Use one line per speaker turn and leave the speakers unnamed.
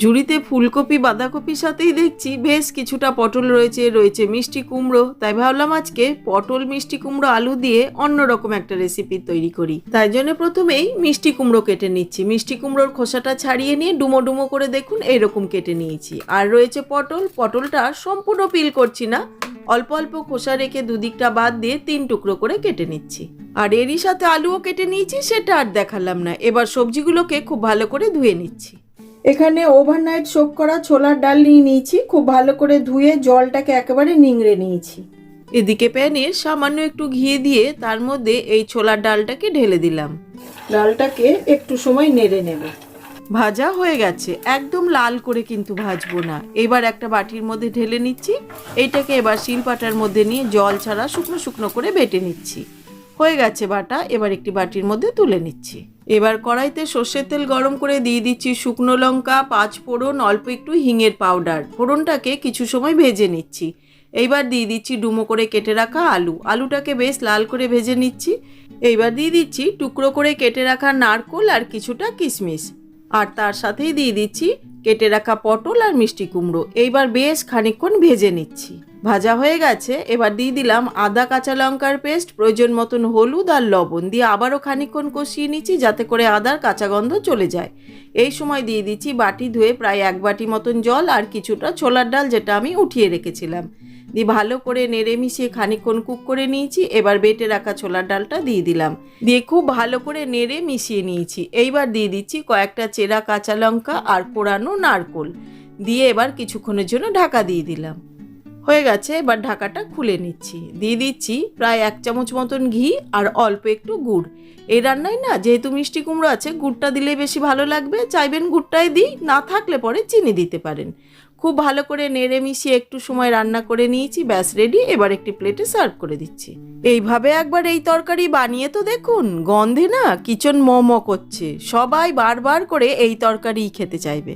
ঝুড়িতে ফুলকপি, বাঁধাকপির সাথেই দেখছি বেশ কিছুটা পটল রয়েছে রয়েছে মিষ্টি কুমড়ো। তাই ভাবলাম আজকে পটল, মিষ্টি কুমড়ো, আলু দিয়ে অন্যরকম একটা রেসিপি তৈরি করি। তাই জন্য প্রথমেই মিষ্টি কুমড়ো কেটে নিচ্ছি। মিষ্টি কুমড়োর খোসাটা ছাড়িয়ে নিয়ে ডুমো ডুমো করে দেখুন এইরকম কেটে নিয়েছি। আর রয়েছে পটল। পটলটা সম্পূর্ণ পিল করছি না। অল্প অল্প খোসা রেখে দুদিকটা বাদ দিয়ে তিন টুকরো করে কেটে নিচ্ছি। আর এরই সাথে আলুও কেটে নিয়েছি, সেটা আর দেখালাম না। এবার সবজিগুলোকে খুব ভালো করে ধুয়ে নিচ্ছি। এখানে ওভারনাইট সোক করা ছোলার ডাল নিয়ে নিয়েছি। খুব ভালো করে ধুয়ে জলটাকে একেবারে নিংড়ে নিয়েছি। এদিকে প্যানে সামান্য একটু ঘি দিয়ে তার মধ্যে এই ছোলার ডালটাকে ঢেলে দিলাম। ডালটাকে একটু সময় নেড়ে নেব। ভাজা হয়ে গেছে। একদম লাল করে কিন্তু ভাজবো না। এবার একটা বাটির মধ্যে ঢেলে নিচ্ছি। এইটাকে এবার শিলপাটার মধ্যে নিয়ে জল ছাড়া শুকনো শুকনো করে বেটে নিচ্ছি। হয়ে গেছে বাটা। এবার একটি বাটির মধ্যে তুলে নিচ্ছি। এবার কড়াইতে সর্ষের তেল গরম করে দিয়ে দিচ্ছি শুকনো লঙ্কা, পাঁচ ফোড়ন, অল্প একটু হিঙের পাউডার। ফোড়নটাকে কিছু সময় ভেজে নিচ্ছি। এইবার দিয়ে দিচ্ছি ডুমো করে কেটে রাখা আলু। আলুটাকে বেশ লাল করে ভেজে নিচ্ছি। এইবার দিয়ে দিচ্ছি টুকরো করে কেটে রাখা নারকোল আর কিছুটা কিশমিশ। আর তার সাথেই দিয়ে দিচ্ছি কেটে রাখা পটল আর মিষ্টি কুমড়ো। এইবার বেশ খানিকক্ষণ ভেজে নিচ্ছি। ভাজা হয়ে গেছে, এবার দিয়ে দিলাম আদা, কাঁচা লঙ্কার পেস্ট, প্রয়োজন মতন হলুদ আর লবণ। দিয়ে আবারও খানিকক্ষণ কষিয়ে নিচ্ছি যাতে করে আদার কাঁচা গন্ধ চলে যায়। এই সময় দিয়ে দিচ্ছি বাটি ধুয়ে প্রায় এক বাটি মতন জল আর কিছুটা ছোলার ডাল যেটা আমি উঠিয়ে রেখেছিলাম। দিয়ে ভালো করে নেড়ে মিশিয়ে খানিকক্ষণ কুক করে নিয়েছি, এবার বেটে রাখা ছোলার ডালটা দিয়ে দিলাম। দিয়ে খুব ভালো করে নেড়ে মিশিয়ে নিয়েছি। এইবার দিয়ে দিচ্ছি কয়েকটা চেরা কাঁচা লঙ্কা আর পোড়ানো নারকোল। দিয়ে এবার কিছুক্ষণের জন্য ঢাকা দিয়ে দিলাম। হয়ে গেছে, এবার ঢাকাটা খুলে নিচ্ছি। দিয়ে দিচ্ছি প্রায় এক চামচ মতন ঘি আর অল্প একটু গুড়। এই রান্নায় না যেহেতু মিষ্টি কুমড়ো আছে, গুড়টা দিলে বেশি ভালো লাগবে। চাইবেন গুড়টাই দিই, না থাকলে পরে চিনি দিতে পারেন। খুব ভালো করে নেড়ে মিশিয়ে একটু সময় রান্না করে নিয়েছি, ব্যাস রেডি এবার একটি প্লেটে সার্ভ করে দিচ্ছি। এইভাবে একবার এই তরকারি বানিয়ে তো দেখুন, গন্ধে না কিচন ম ম করছে। সবাই বারবার করে এই তরকারিই খেতে চাইবে।